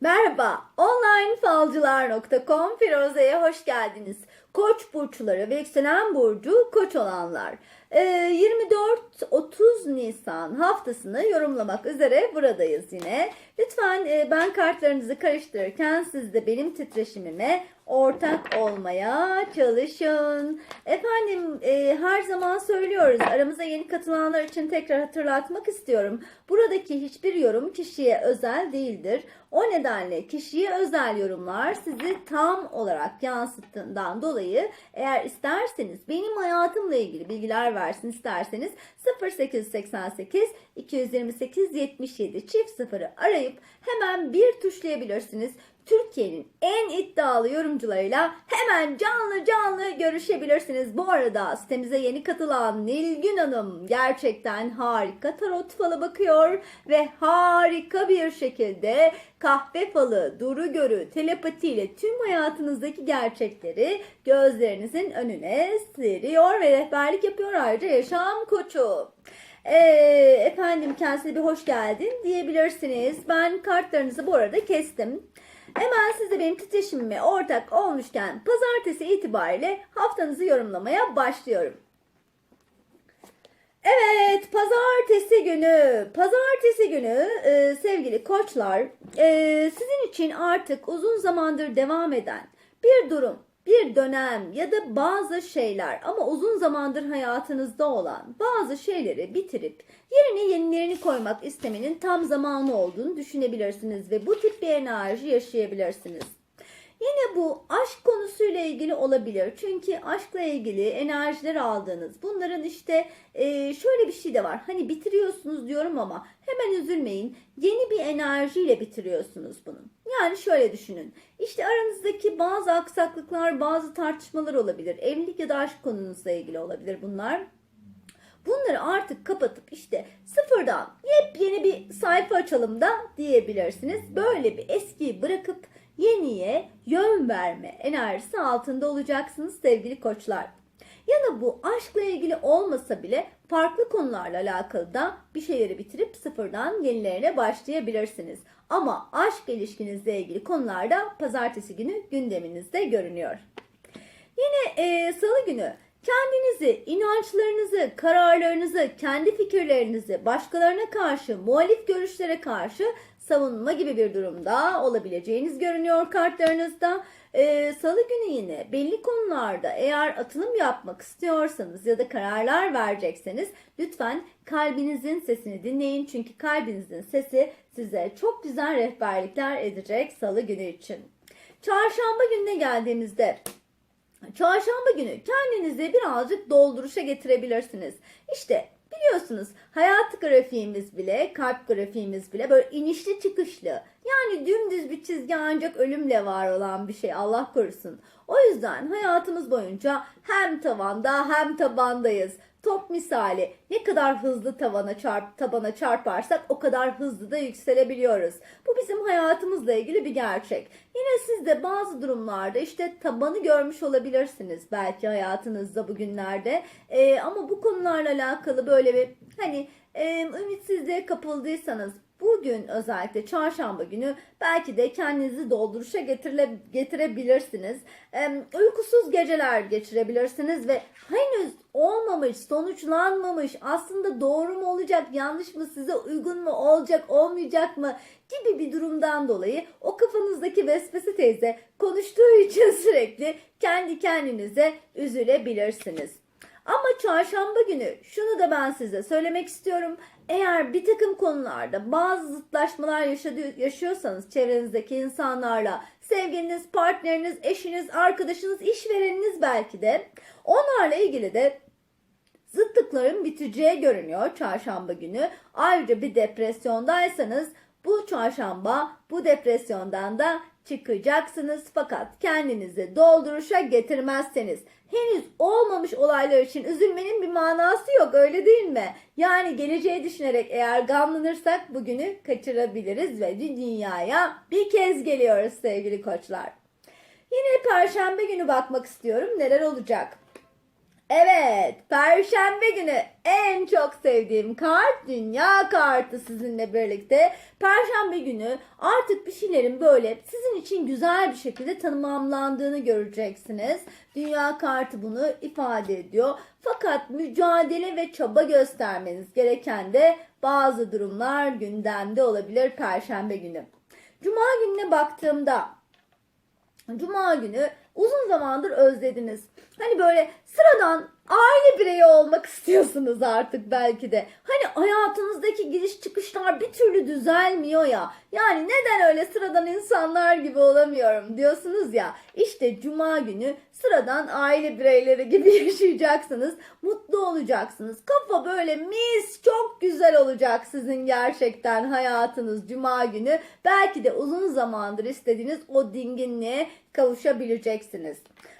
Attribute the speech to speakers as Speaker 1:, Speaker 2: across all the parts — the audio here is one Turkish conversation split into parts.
Speaker 1: Merhaba, onlinefalcılar.com Firoze'ye hoş geldiniz. Koç burçları ve yükselen burcu koç olanlar. Ee, 24-30 Nisan haftasını yorumlamak üzere buradayız yine. Lütfen e, ben kartlarınızı karıştırırken siz de benim titreşimime ortak olmaya çalışın. Efendim e, her zaman söylüyoruz aramıza yeni katılanlar için tekrar hatırlatmak istiyorum. Buradaki hiçbir yorum kişiye özel değildir. O nedenle kişiye özel yorumlar sizi tam olarak yansıttığından dolayı eğer isterseniz benim hayatımla ilgili bilgiler versin isterseniz 0888 228 77 çift sıfırı arayıp hemen bir tuşlayabilirsiniz. Türkiye'nin en iddialı yorumcularıyla hemen canlı canlı görüşebilirsiniz. Bu arada sitemize yeni katılan Nilgün Hanım gerçekten harika tarot falı bakıyor ve harika bir şekilde kahve falı, duru görü, telepatiyle tüm hayatınızdaki gerçekleri gözlerinizin önüne seriyor ve rehberlik yapıyor ayrıca yaşam koçu. Ee, efendim kendisine bir hoş geldin diyebilirsiniz. Ben kartlarınızı bu arada kestim. Hemen siz de benim titreşimime ortak olmuşken pazartesi itibariyle haftanızı yorumlamaya başlıyorum. Evet, pazartesi günü, pazartesi günü e, sevgili koçlar, e, sizin için artık uzun zamandır devam eden bir durum, bir dönem ya da bazı şeyler ama uzun zamandır hayatınızda olan bazı şeyleri bitirip yerine yenilerini koymak istemenin tam zamanı olduğunu düşünebilirsiniz ve bu tip bir enerji yaşayabilirsiniz. Yine bu aşk konusuyla ilgili olabilir. Çünkü aşkla ilgili enerjiler aldığınız. Bunların işte e, şöyle bir şey de var. Hani bitiriyorsunuz diyorum ama hemen üzülmeyin. Yeni bir enerjiyle bitiriyorsunuz bunu. Yani şöyle düşünün. İşte aranızdaki bazı aksaklıklar, bazı tartışmalar olabilir. Evlilik ya da aşk konunuzla ilgili olabilir bunlar. Bunları artık kapatıp işte sıfırdan yepyeni bir sayfa açalım da diyebilirsiniz. Böyle bir eskiyi bırakıp yeniye yön verme enerjisi altında olacaksınız sevgili koçlar. Ya da bu aşkla ilgili olmasa bile farklı konularla alakalı da bir şeyleri bitirip sıfırdan yenilerine başlayabilirsiniz. Ama aşk ilişkinizle ilgili konularda pazartesi günü gündeminizde görünüyor. Yine e, salı günü kendinizi, inançlarınızı, kararlarınızı, kendi fikirlerinizi başkalarına karşı, muhalif görüşlere karşı savunma gibi bir durumda olabileceğiniz görünüyor kartlarınızda. Ee, Salı günü yine belli konularda eğer atılım yapmak istiyorsanız ya da kararlar verecekseniz lütfen kalbinizin sesini dinleyin. Çünkü kalbinizin sesi size çok güzel rehberlikler edecek Salı günü için. Çarşamba gününe geldiğimizde Çarşamba günü kendinizi birazcık dolduruşa getirebilirsiniz. İşte biliyorsunuz hayat grafiğimiz bile, kalp grafiğimiz bile böyle inişli çıkışlı. Yani dümdüz bir çizgi ancak ölümle var olan bir şey Allah korusun. O yüzden hayatımız boyunca hem tavanda hem tabandayız. Top misali ne kadar hızlı tavana çarp tabana çarparsak o kadar hızlı da yükselebiliyoruz. Bu bizim hayatımızla ilgili bir gerçek. Yine siz de bazı durumlarda işte tabanı görmüş olabilirsiniz belki hayatınızda bugünlerde. Ee, ama bu konularla alakalı böyle bir hani e, ümitsizliğe kapıldıysanız bugün özellikle çarşamba günü belki de kendinizi dolduruşa getirile, getirebilirsiniz. Ee, uykusuz geceler geçirebilirsiniz ve henüz olmamış, sonuçlanmamış, aslında doğru mu olacak, yanlış mı, size uygun mu olacak, olmayacak mı gibi bir durumdan dolayı o kafanızdaki vesvese teyze konuştuğu için sürekli kendi kendinize üzülebilirsiniz. Ama çarşamba günü şunu da ben size söylemek istiyorum. Eğer bir takım konularda bazı zıtlaşmalar yaşadı, yaşıyorsanız çevrenizdeki insanlarla, sevgiliniz, partneriniz, eşiniz, arkadaşınız, işvereniniz belki de onlarla ilgili de zıtlıkların biteceği görünüyor çarşamba günü. Ayrıca bir depresyondaysanız bu çarşamba bu depresyondan da çıkacaksınız fakat kendinizi dolduruşa getirmezseniz henüz olmamış olaylar için üzülmenin bir manası yok öyle değil mi? Yani geleceği düşünerek eğer gamlanırsak bugünü kaçırabiliriz ve dünyaya bir kez geliyoruz sevgili koçlar. Yine perşembe günü bakmak istiyorum neler olacak. Evet, Perşembe günü en çok sevdiğim kart Dünya kartı sizinle birlikte. Perşembe günü artık bir şeylerin böyle sizin için güzel bir şekilde tanımlandığını göreceksiniz. Dünya kartı bunu ifade ediyor. Fakat mücadele ve çaba göstermeniz gereken de bazı durumlar gündemde olabilir Perşembe günü. Cuma gününe baktığımda Cuma günü uzun zamandır özlediniz. Hani böyle sıradan aile bireyi olmak istiyorsunuz artık belki de. Hani hayatınızdaki giriş çıkışlar bir türlü düzelmiyor ya. Yani neden öyle sıradan insanlar gibi olamıyorum diyorsunuz ya. İşte cuma günü sıradan aile bireyleri gibi yaşayacaksınız. Mutlu olacaksınız. Kafa böyle mis çok güzel olacak sizin gerçekten hayatınız cuma günü. Belki de uzun zamandır istediğiniz o dinginliğe kavuşabileceksiniz.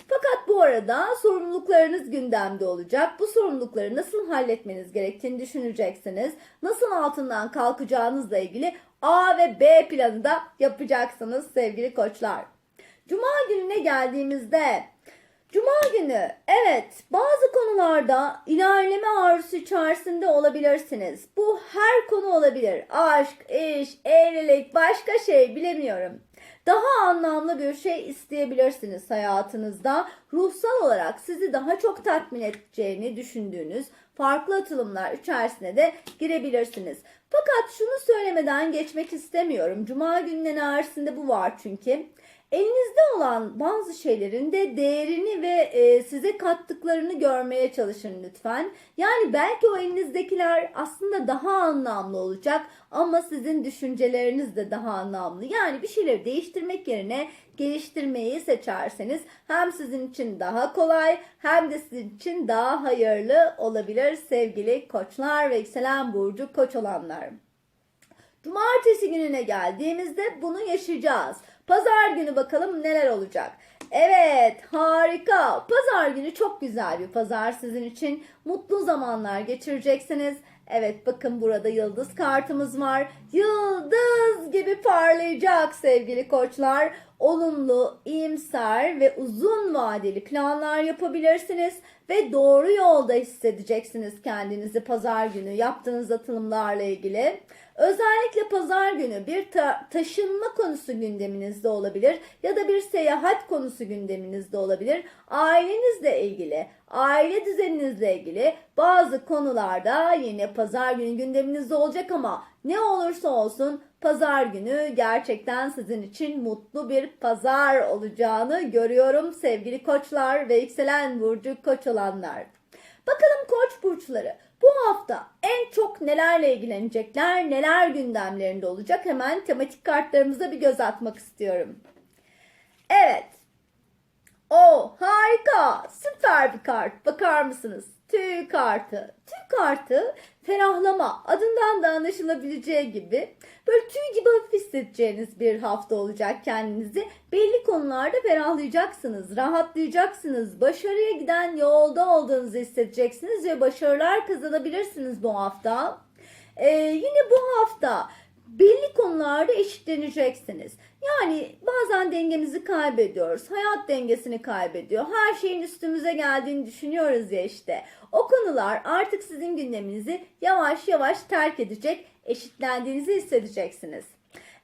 Speaker 1: Fakat bu arada sorumluluklarınız gündemde olacak. Bu sorumlulukları nasıl halletmeniz gerektiğini düşüneceksiniz. Nasıl altından kalkacağınızla ilgili A ve B planı da yapacaksınız sevgili koçlar. Cuma gününe geldiğimizde Cuma günü evet bazı konularda ilerleme arzusu içerisinde olabilirsiniz. Bu her konu olabilir. Aşk, iş, evlilik, başka şey bilemiyorum. Daha anlamlı bir şey isteyebilirsiniz hayatınızda. Ruhsal olarak sizi daha çok tatmin edeceğini düşündüğünüz farklı atılımlar içerisine de girebilirsiniz. Fakat şunu söylemeden geçmek istemiyorum. Cuma gününün enerjisinde bu var çünkü. Elinizde olan bazı şeylerin de değerini ve e, size kattıklarını görmeye çalışın lütfen. Yani belki o elinizdekiler aslında daha anlamlı olacak ama sizin düşünceleriniz de daha anlamlı. Yani bir şeyleri değiştirmek yerine geliştirmeyi seçerseniz hem sizin için daha kolay hem de sizin için daha hayırlı olabilir sevgili koçlar ve yükselen burcu koç olanlar. Cumartesi gününe geldiğimizde bunu yaşayacağız. Pazar günü bakalım neler olacak. Evet harika. Pazar günü çok güzel bir pazar sizin için. Mutlu zamanlar geçireceksiniz. Evet bakın burada yıldız kartımız var. Yıldız gibi parlayacak sevgili koçlar. Olumlu, iyimser ve uzun vadeli planlar yapabilirsiniz ve doğru yolda hissedeceksiniz kendinizi pazar günü yaptığınız atılımlarla ilgili. Özellikle pazar günü bir ta- taşınma konusu gündeminizde olabilir ya da bir seyahat konusu gündeminizde olabilir. Ailenizle ilgili, aile düzeninizle ilgili bazı konularda yine pazar günü gündeminizde olacak ama ne olursa olsun pazar günü gerçekten sizin için mutlu bir pazar olacağını görüyorum sevgili koçlar ve yükselen burcu koç olanlar. Bakalım koç burçları bu hafta en çok nelerle ilgilenecekler, neler gündemlerinde olacak hemen tematik kartlarımıza bir göz atmak istiyorum. Evet. O harika. Süper bir kart. Bakar mısınız? Tüy kartı. Tüy kartı ferahlama. Adından da anlaşılabileceği gibi böyle tüy gibi hafif hissedeceğiniz bir hafta olacak kendinizi. Belli konularda ferahlayacaksınız, rahatlayacaksınız. Başarıya giden yolda olduğunuzu hissedeceksiniz ve başarılar kazanabilirsiniz bu hafta. Ee, yine bu hafta belli konularda eşitleneceksiniz. Yani bazen dengemizi kaybediyoruz. Hayat dengesini kaybediyor. Her şeyin üstümüze geldiğini düşünüyoruz ya işte. O konular artık sizin gündeminizi yavaş yavaş terk edecek, eşitlendiğinizi hissedeceksiniz.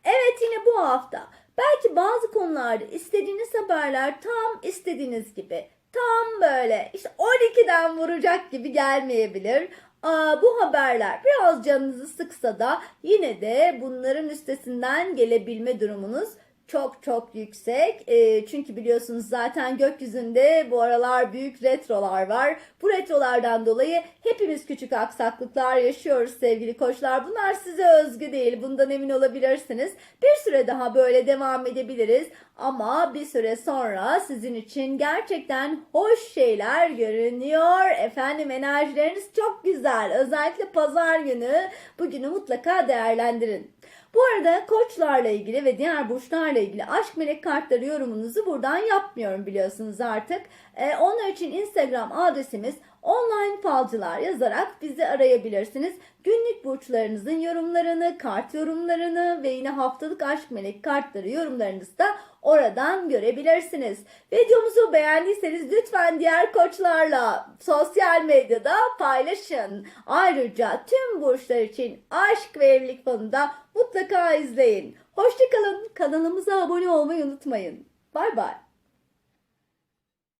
Speaker 1: Evet yine bu hafta belki bazı konularda istediğiniz haberler tam istediğiniz gibi tam böyle işte 12'den vuracak gibi gelmeyebilir. Aa, bu haberler biraz canınızı sıksa da yine de bunların üstesinden gelebilme durumunuz çok çok yüksek. E, çünkü biliyorsunuz zaten gökyüzünde bu aralar büyük retrolar var. Bu retrolardan dolayı hepimiz küçük aksaklıklar yaşıyoruz sevgili koçlar. Bunlar size özgü değil. Bundan emin olabilirsiniz. Bir süre daha böyle devam edebiliriz. Ama bir süre sonra sizin için gerçekten hoş şeyler görünüyor. Efendim enerjileriniz çok güzel. Özellikle pazar günü bugünü mutlaka değerlendirin. Bu arada koçlarla ilgili ve diğer burçlarla ilgili aşk melek kartları yorumunuzu buradan yapmıyorum biliyorsunuz artık. Ee, onlar için Instagram adresimiz online falcılar yazarak bizi arayabilirsiniz. Günlük burçlarınızın yorumlarını, kart yorumlarını ve yine haftalık aşk melek kartları yorumlarınızı da oradan görebilirsiniz. Videomuzu beğendiyseniz lütfen diğer koçlarla sosyal medyada paylaşın. Ayrıca tüm burçlar için aşk ve evlilik falını da mutlaka izleyin. Hoşçakalın. Kanalımıza abone olmayı unutmayın. Bay bay.